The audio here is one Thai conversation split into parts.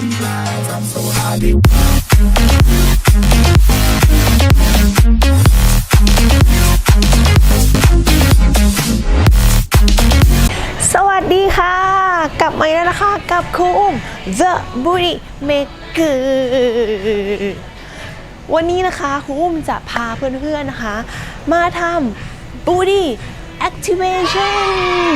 life. I'm so happy. สวัสดีค่ะ กลับมาแล้วนะคะ กับครูอุ้ม The Booty Maker วันนี้นะคะครูอุ้มจะพาเพื่อนๆนะคะ มาทำ Booty Activation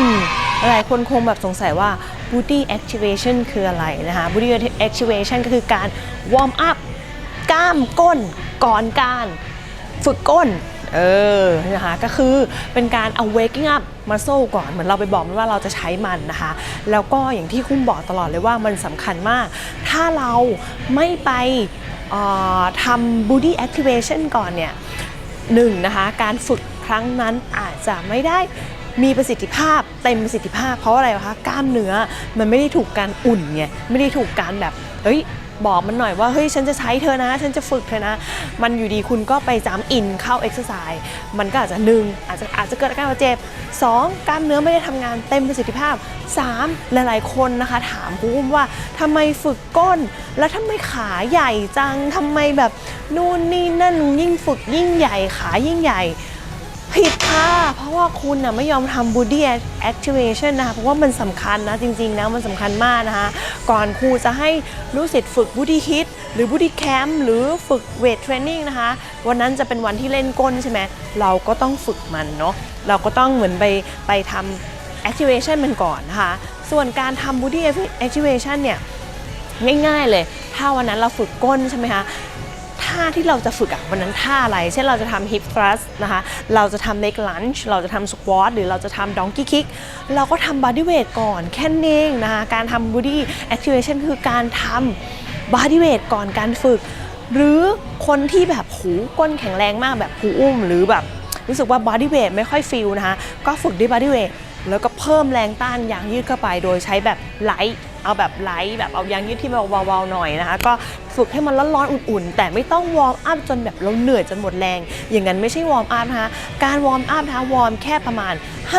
หลายคนคงแบบสงสัยว่า Booty Activation คืออะไรนะคะ Booty Activation ก็คือการ warm up กล้ามก้นก่อนการฝึกก้นเออนะคะก็คือเป็นการเอา waking up muscle ก่อนเหมือนเราไปบอกมันว่าเราจะใช้มันนะคะ แล้วก็อย่างที่คุ้มบอกตลอดเลยว่ามันสำคัญมาก ถ้าเราไม่ไปออทำ body activation ก่อนเนี่ยหนึ่งนะคะ การฝึกครั้งนั้นอาจจะไม่ได้ มีประสิทธิภาพเต็มประสิทธิภาพ เพราะอะไรคะกล้ามเนื้อมันไม่ได้ถูกการอุ่นไงไม่ได้ถูกการแบบเฮ้ยบอกมันหน่อยว่าเฮ้ยฉันจะใช้เธอนะ ฉันจะฝึกเธอนะ มันอยู่ดีคุณก็ไปจำอินเข้าเอ็กซ์ไซส์มันก็อาจจะหนึ่งอาจจะอาจจะเกิดอาการบาดเจ็บสองกล้ามเนื้อไม่ได้ทำงานเต็มประสิทธิภาพสามหลาย ๆ คนนะคะถามครูอุ้มว่าทำไมฝึกก้น แล้วทำไมขาใหญ่จังทำไมแบบนู่นนี่นั่นยิ่งฝึกยิ่งใหญ่ขายิ่งใหญ่ ผิดค่ะ เพราะว่าคุณน่ะไม่ยอมทำ body activation นะคะ เพราะว่ามันสำคัญนะจริงๆนะ มันสำคัญมากนะคะ ก่อนครูจะให้ลูกศิษย์ฝึก body hit หรือ body camp หรือฝึก weight training นะคะ วันนั้นจะเป็นวันที่เล่นก้นใช่ไหม เราก็ต้องฝึกมันเนาะ เราก็ต้องเหมือนไปไปทำ activation มันก่อนนะคะ ส่วนการทำ body activation เนี่ยง่ายๆเลย ถ้าวันนั้นเราฝึกก้นใช่ไหมคะ ท่าที่เราจะฝึกอะวันนั้นท่าอะไร เช่นเราจะทำ hip thrust นะคะ เราจะทำ leg lunge เราจะทำ squat หรือเราจะทำ donkey kick เราก็ทำ body weight ก่อนแค่นั้นเองนะคะ การทำ body activation คือการทำ body weight ก่อนการฝึก หรือคนที่แบบหูก้นแข็งแรงมากแบบหูอุ้ม หรือแบบรู้สึกว่า body weight ไม่ค่อยฟิลนะคะ ก็ฝึกด้วย body weight แล้วก็เพิ่มแรงต้านอย่างยืดเข้าไปโดยใช้แบบไลท์ เอาแบบไลท์แบบเอายางยืดที่มันเบาๆหน่อยนะคะ ก็ฝึกให้มันร้อนๆอุ่นๆ แต่ไม่ต้องวอร์มอัพจนแบบเราเหนื่อยจนหมดแรง อย่างนั้นไม่ใช่วอร์มอัพนะคะการวอร์มอัพนะคะวอร์มแค่ประมาณ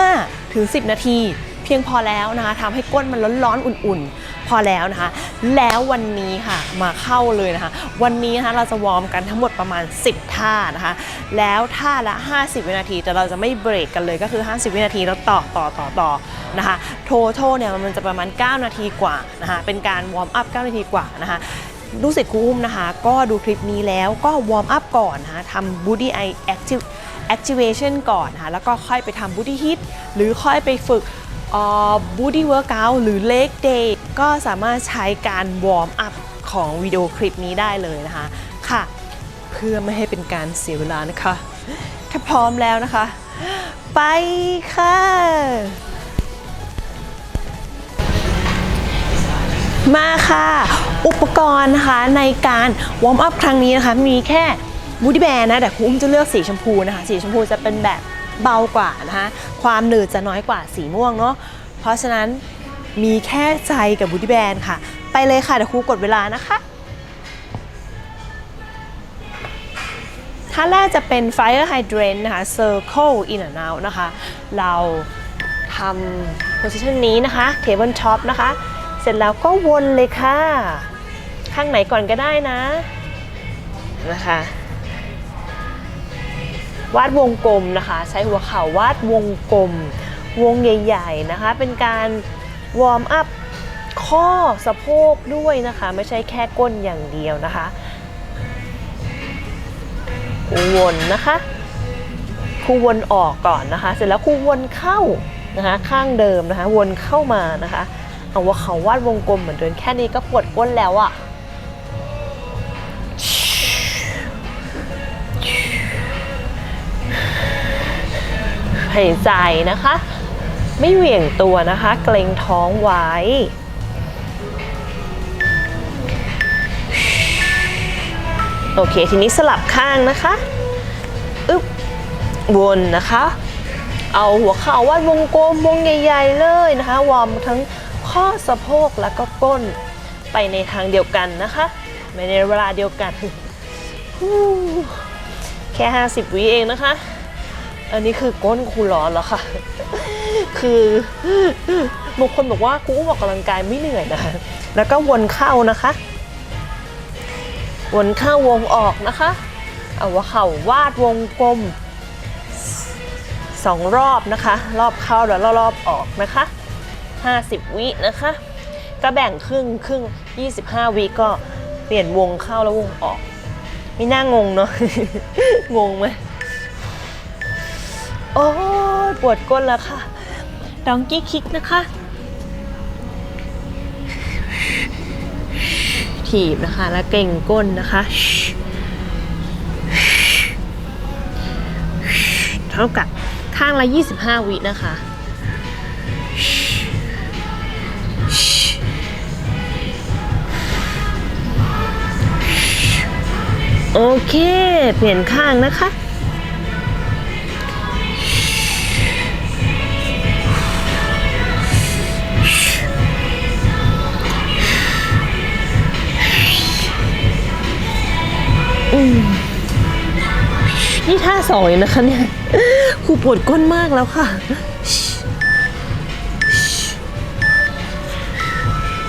5ถึง10 นาที เพียงพอแล้วนะคะทำให้ก้นมันร้อนๆอุ่นๆ พอแล้วนะคะ แล้ววันนี้ค่ะมาเข้าเลยนะคะ วันนี้นะคะเราจะวอร์มกันทั้งหมดประมาณ 10 ท่านะคะ แล้วท่าละ 50 วินาที แต่เราจะไม่เบรกกันเลยก็คือ 50 วินาทีแล้วต่อต่อต่อต่อนะคะโททเนี่ยมันจะประมาณ 9 นาทีกว่านะคะเป็นการวอร์มอัพ 9 นาทีกว่านะคะลูกศิษย์ครูอุ้มนะคะ ก็ดูคลิปนี้แล้วก็วอร์มอัพก่อนนะคะทำ body eye active activation ก่อนนะคะแล้วก็ค่อยไปทำ body hit หรือค่อยไปฝึก บูดี้เวิร์กอัหรือ leg day ก็สามารถใช้การวอร์มอัพของวิดีโอคลิปนี้ได้เลยนะคะค่ะ เพื่อไม่ให้เป็นการเสียเวลานะคะ ถ้าพร้อมแล้วนะคะ ไปค่ะมาค่ะ อุปกรณ์นะคะในการวอร์มอัพครั้งนี้นะคะ มีแค่บูดี้แบนนะ แต่ครูอุ้มจะเลือกสีชมพูนะคะ สีชมพูจะเป็นแบบ เบากว่านะคะความหนืดจะน้อยกว่าสีม่วงเนาะเพราะฉะนั้นมีแค่ใจกับบูดี้แบนค่ะ ไปเลยค่ะเดี๋ยวครูกดเวลานะคะท่าแรกจะเป็น Fire Hydrant นะคะ Circle in and out นะคะ เราทำ position นี้นะคะ Table top นะคะ เสร็จแล้วก็วนเลยค่ะ ข้างไหนก่อนก็ได้นะนะคะ วาดวงกลมนะคะ ใช้หัวเข่าวาดวงกลม วงใหญ่ๆนะคะ เป็นการวอร์มอัพข้อสะโพกด้วยนะคะ ไม่ใช่แค่ก้นอย่างเดียวนะคะคูวนนะคะคูวนออกก่อนนะคะ เสร็จแล้วคูวนเข้านะคะ ข้างเดิมนะคะ วนเข้ามานะคะ เอาว่าเขาวาดวงกลมเหมือนเดิมแค่นี้ก็ปวดก้นแล้วอะ่ะ หายใจนะคะ ไม่เหวี่ยงตัวนะคะ เกรงท้องไว้โอเค ทีนี้สลับข้างนะคะ อึ๊บ วนนะคะ เอาหัวเข่าวาดวงกลมวงใหญ่ ๆ เลยนะคะ วอร์มทั้งข้อสะโพกแล้วก็ก้นไปในทางเดียวกันนะคะไปในเวลาเดียวกัน แค่ 50 วิเองนะคะ อันนี้คือก้นครูร้อนแล้วค่ะ คือบางคนบอกว่าครูอุ้มออกกำลังกายไม่เหนื่อยนะคะ แล้วก็วนเข้านะคะ วนเข้าวงออกนะคะ เอาว่าเข่าวาดวงกลมสองรอบนะคะ รอบเข้าแล้วรอบออกนะคะ 50 วินะคะ ก็แบ่งครึ่งครึ่ง 25 วิก็เปลี่ยนวงเข้าแล้ววงออก ไม่น่างงเนาะ งงไหม โอ้ปวดก้นแล้วค่ะดองกี้คิกนะคะ ถีบนะคะ แล้วเก่งก้นนะคะเท่ากับข้างละ 25 วินะคะโอเค เปลี่ยนข้างนะคะ นี่ท่าสองเองนะคะเนี่ยครูปวดก้นมากแล้วค่ะ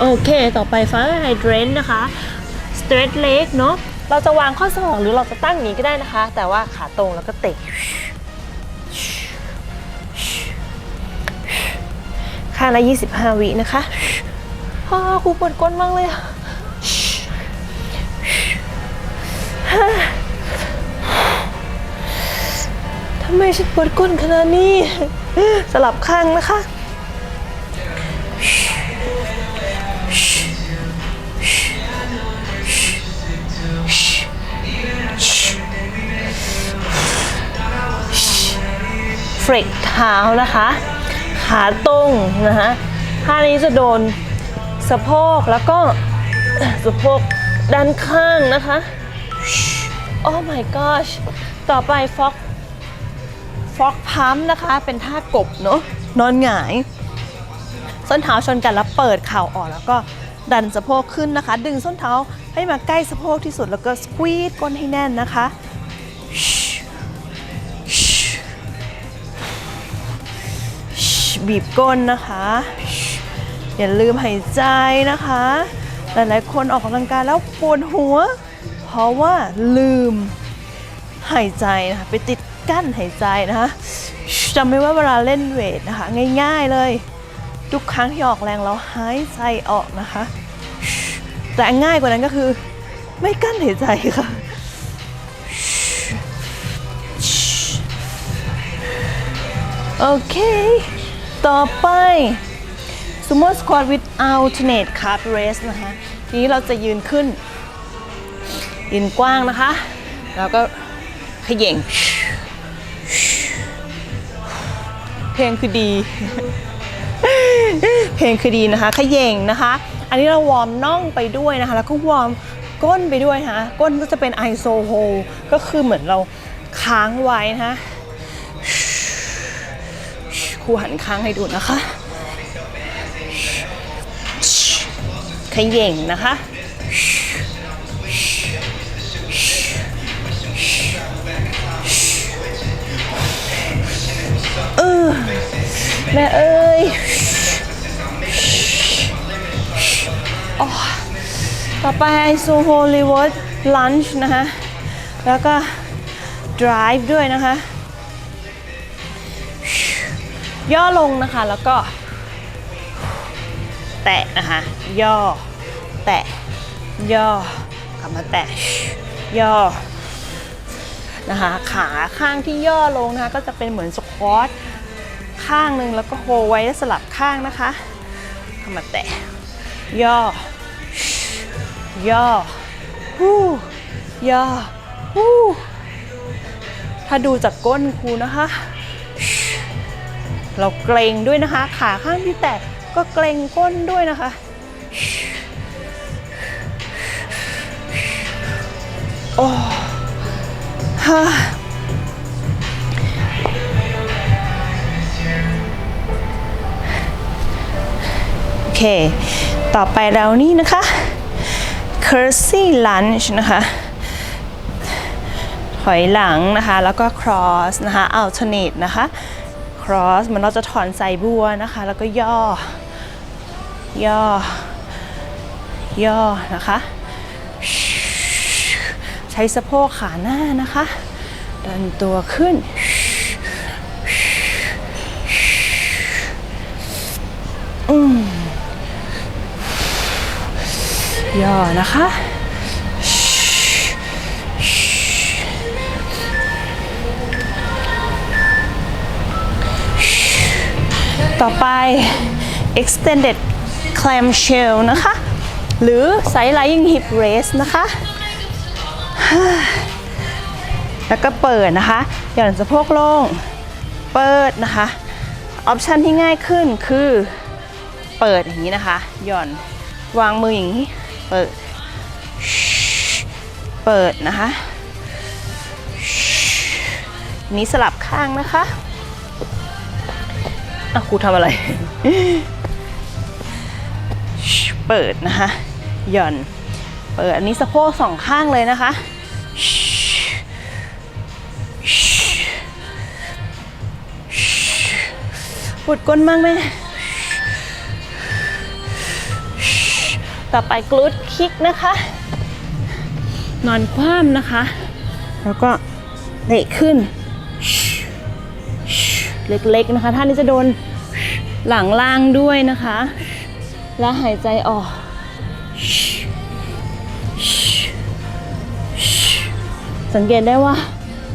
โอเคต่อไปฟ้าไฮเดรนนะคะ straight leg เนาะเราจะวางข้อศอกหรือเราจะตั้งอย่างนี้ก็ได้นะคะ แต่ว่าขาตรงแล้วก็เตะข้างละ25 วินะคะพ่อครูปวดก้นมากเลยอะ ทำไมฉันปวดก้นขนาดนี้ สลับข้างนะคะเฟรกเท้านะคะ ขาตรงนะคะท่านี้จะโดนสะโพกแล้วก็สะโพกด้านข้างนะคะ อ้ my gosh ต่อไปฟอกฟอกพัมนะคะ เป็นท่ากบเนาะนอนหงาย ส้นเท้าชนกันแล้วเปิดเข่าออกแล้วก็ดันสะโพกขึ้นนะคะ ดึงส้นเท้าให้มาใกล้สะโพกที่สุดแล้วก็สควีดก้นให้แน่นนะคะบีบก้นนะคะ อย่าลืมหายใจนะคะ หลายๆคนออกกำลังกายแล้วปวดหัว เพราะว่าลืมหายใจนะคะไปติดกั้นหายใจนะคะจำไว้ว่าเวลาเล่นเวทนะคะ ง่ายๆเลย ทุกครั้งที่ออกแรงเราหายใจออกนะคะ แต่ง่ายกว่านั้นก็คือ ไม่กั้นหายใจค่ะโอเค ต่อไป sumo squat with alternate calf raise นะคะ ทีนี้เราจะยืนขึ้น ยืนกว้างนะคะ แล้วก็ขย่งเพลงคือดี เพลงคือดีนะคะขย่งนะคะ อันนี้เราวอร์มน่องไปด้วยนะคะ แล้วก็วอร์มก้นไปด้วยนะคะก้นก็จะเป็นไอโซโฮก็คือเหมือนเราค้างไว้นะคะครูหันข้างให้ดูนะคะขย่งนะคะ แม่เอ้ยโอ้ต่อไปโซโฮลิเวิร์ดลันช์นะคะ แล้วก็ drive ด้วยนะคะ ย่อลงนะคะ แล้วก็ แตะนะคะ ย่อ แตะ ย่อกลับมาแตะ ย่อ นะคะ ขาข้างที่ย่อลงนะคะ ก็จะเป็นเหมือนสควอต ข้างหนึ่งแล้วก็โฮไว้แล้วสลับข้างนะคะกลับมาแตะ ย่อ ย่อฮู้ย่อฮู้ถ้าดูจากก้นครูนะคะ เราเกรงด้วยนะคะ ขาข้างที่แตะก็เกรงก้นด้วยนะคะโอ้ฮ่า เค ต่อไปแล้วนี่นะคะ curtsy lunge นะคะ ถอยหลังนะคะ แล้วก็ cross นะคะ alternate นะคะ cross มันเราจะถอนใสายบัวนะคะ แล้วก็ย่อ ย่อ ย่อนะคะ ใช้สะโพกขาหน้านะคะ ดันตัวขึ้นอืม ย่อนะคะ ต่อไป extended clamshell นะคะ หรือ side lying hip raise นะคะ แล้วก็เปิดนะคะ หย่อนสะโพกลง เปิดนะคะ ออปชันที่ง่ายขึ้นคือ เปิดอย่างนี้นะคะ หย่อนวางมืออย่างนี้ เปิด เปิดนะคะนนี้สลับข้างนะคะอะครูทำอะไร เปิดนะคะ หย่อน เปิด อันนี้สะโพกสองข้างเลยนะคะ ปวดก้นมากไหม ต่อไปกลูดคิกนะคะ นอนคว่ำนะคะ แล้วก็เตะขึ้น เล็กๆนะคะท่านี้จะโดนหลังล่างด้วยนะคะ แล้วหายใจออกสังเกตได้ว่า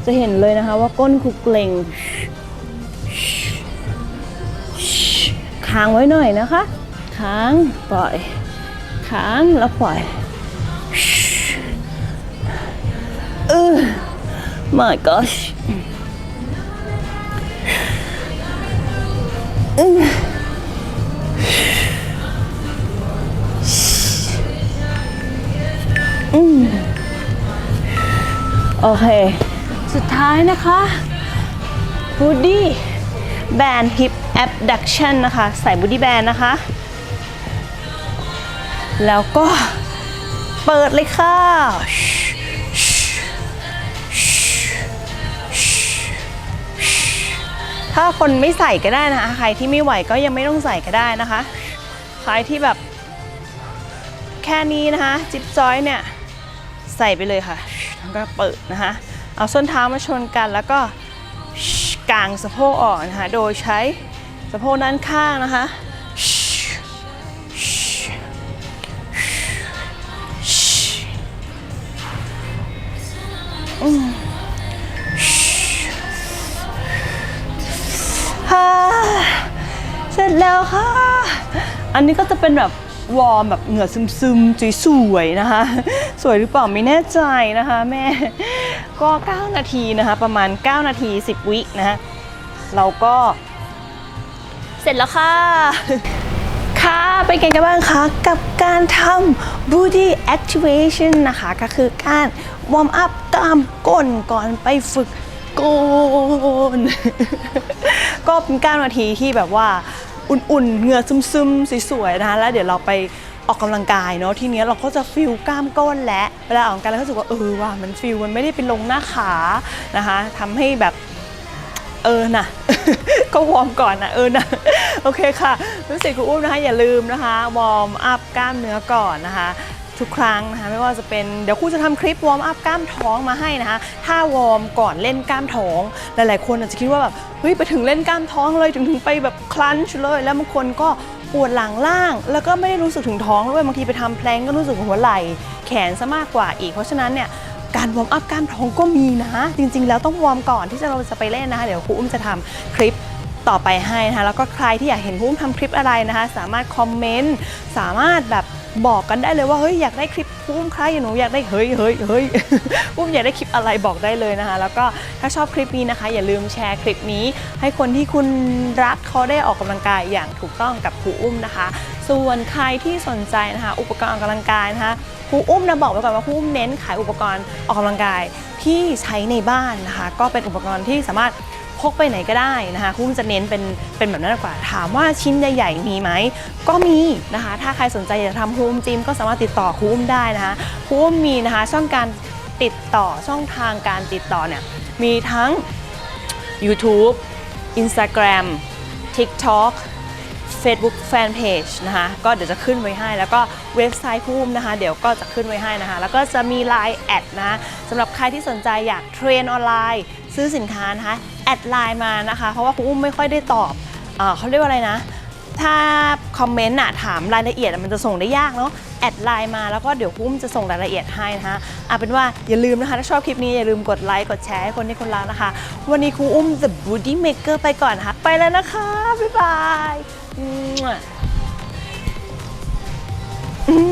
จะเห็นเลยนะคะว่าก้นคุกเกร็งค้างไว้หน่อยนะคะ ค้างปล่อย ค้างแล้วปล่อยเออ my gosh โอเค สุดท้ายนะคะ Booty Band Hip Abduction นะคะ ใส่ Booty Band นะคะ แล้วก็เปิดเลยค่ะถ้าคนไม่ใส่ก็ได้นะคะใครที่ไม่ไหวก็ยังไม่ต้องใส่ก็ได้นะคะ ใครที่แบบแค่นี้นะคะ จิ๊บจอยเนี่ย ใส่ไปเลยค่ะแล้วก็เปิดนะคะ เอาส้นเท้ามาชนกันแล้วก็กางสะโพกออกนะคะ โดยใช้สะโพกด้านข้างนะคะ เสร็จแล้วค่ะ อันนี้ก็จะเป็นแบบวอร์มแบบเหงื่อซึมๆสวยๆนะคะ สวยหรือเปล่าไม่แน่ใจนะคะแม่ ก็ 9 นาทีนะคะ ประมาณ 9 นาที 10 วินะคะเราก็ เสร็จแล้วค่ะ ค่ะ เป็นไงกันบ้างคะ กับการทำ booty activation นะคะ ก็คือการวอร์มอัพกล้ามก้นก่อนไปฝึกโกน ก็เป็น9นาทีที่แบบว่าอุ่นๆ เหงื่อซึมๆ สวยๆ นะคะแล้วเดี๋ยวเราไปออกกำลังกายเนาะทีเนี้ยเราก็จะฟิลกล้ามก้นและ เวลาออกกำลังกายเราก็รู้สึกว่าเออว่ามันฟิลมันไม่ได้เป็นลงหน้าขานะคะทำให้แบบ เออนะก็วอร์มก่อนนะเออนะโอเคค่ะรู้สึกคุณอุ้มนะคะอย่าลืมนะคะวอร์มอัพกล้ามเนื้อก่อนนะคะทุกครั้งนะคะไม่ว่าจะเป็นเดี๋ยวครูจะทำคลิปวอร์มอัพกล้ามท้องมาให้นะคะถ้าวอร์มก่อนเล่นกล้ามท้องหลายๆ คนอาจจะคิดว่าแบบเฮ้ยไปถึงเล่นกล้ามท้องเลยถึงถึงไปแบบคลันช์เลย แล้วบางคนก็ปวดหลังล่าง แล้วก็ไม่ได้รู้สึกถึงท้องด้วยบางทีไปทำแพลงก็รู้สึกหัวไหล่แขนซะมากกว่าอีก เพราะฉะนั้นเนี่ย การวอร์มอัพกล้ามท้องก็มีนะ จริง ๆ แล้วต้องวอร์มก่อนที่จะเราจะไปเล่นนะคะเดี๋ยวครูอุ้มจะทำคลิปต่อไปให้นะคะแล้วก็ใครที่อยากเห็นครูอุ้มทำคลิปอะไรนะคะ สามารถคอมเมนต์สามารถแบบบอกกันได้เลยว่าเฮ้ยอยากได้คลิปครูอุ้มใครหนูอยากได้เฮ้ยเฮ้ยเฮ้ยอุ้มอยากได้คลิปอะไรบอกได้เลยนะคะ แล้วก็ถ้าชอบคลิปนี้นะคะ อย่าลืมแชร์คลิปนี้ ให้คนที่คุณรักเขาได้ออกกำลังกายอย่างถูกต้องกับครูอุ้มนะคะ ส่วนใครที่สนใจนะคะ อุปกรณ์ออกกำลังกายนะคะ รูอุ้มนะบอกไว้ก่อนว่าครูอุ้มเน้นขายอุปกรณ์ออกกำลังกายที่ใช้ในบ้านนะคะ ก็เป็นอุปกรณ์ที่สามารถพกไปไหนก็ได้นะคะครูอุ้มจะเน้นเป็นเป็นแบบนั้นมากกว่า ถามว่าชิ้นใหญ่ๆมีไหมก็มีนะคะ ถ้าใครสนใจอยากจะทำครูอุ้มจิมก็สามารถติดต่อครูอุ้มได้นะคะครูอุ้มมีนะคะช่องการติดต่อช่องทางการติดต่อเนี่ยมีทั้ง YouTube Instagram TikTok Facebook Fanpage นะคะ ก็เดี๋ยวจะขึ้นไว้ให้ แล้วก็เว็บไซต์ภูมินะคะ เดี๋ยวก็จะขึ้นไว้ให้นะคะ แล้วก็จะมี Line แอดนะสำหรับใครที่สนใจอยากเทรนออนไลน์ ซื้อสินค้านะคะแอดไลน์มานะคะ เพราะว่าคุ้มไม่ค่อยได้ตอบเอเขาเรียกว่าอะไรนะ ถ้าคอมเมนต์อะถามรายละเอียดมันจะส่งได้ยากเนาะแอดไลน์มาแล้วก็เดี๋ยวคุ้มจะส่งรายละเอียดให้นะคะเอาเป็นว่าอย่าลืมนะคะ ถ้าชอบคลิปนี้อย่าลืมกดไลค์กดแชร์ให้คนที่คนรักนะคะ วันนี้ครูอุ้ม The Booty Maker ไปก่อนนะคะ ไปแล้วนะคะ บ๊ายบาย มั่วอืม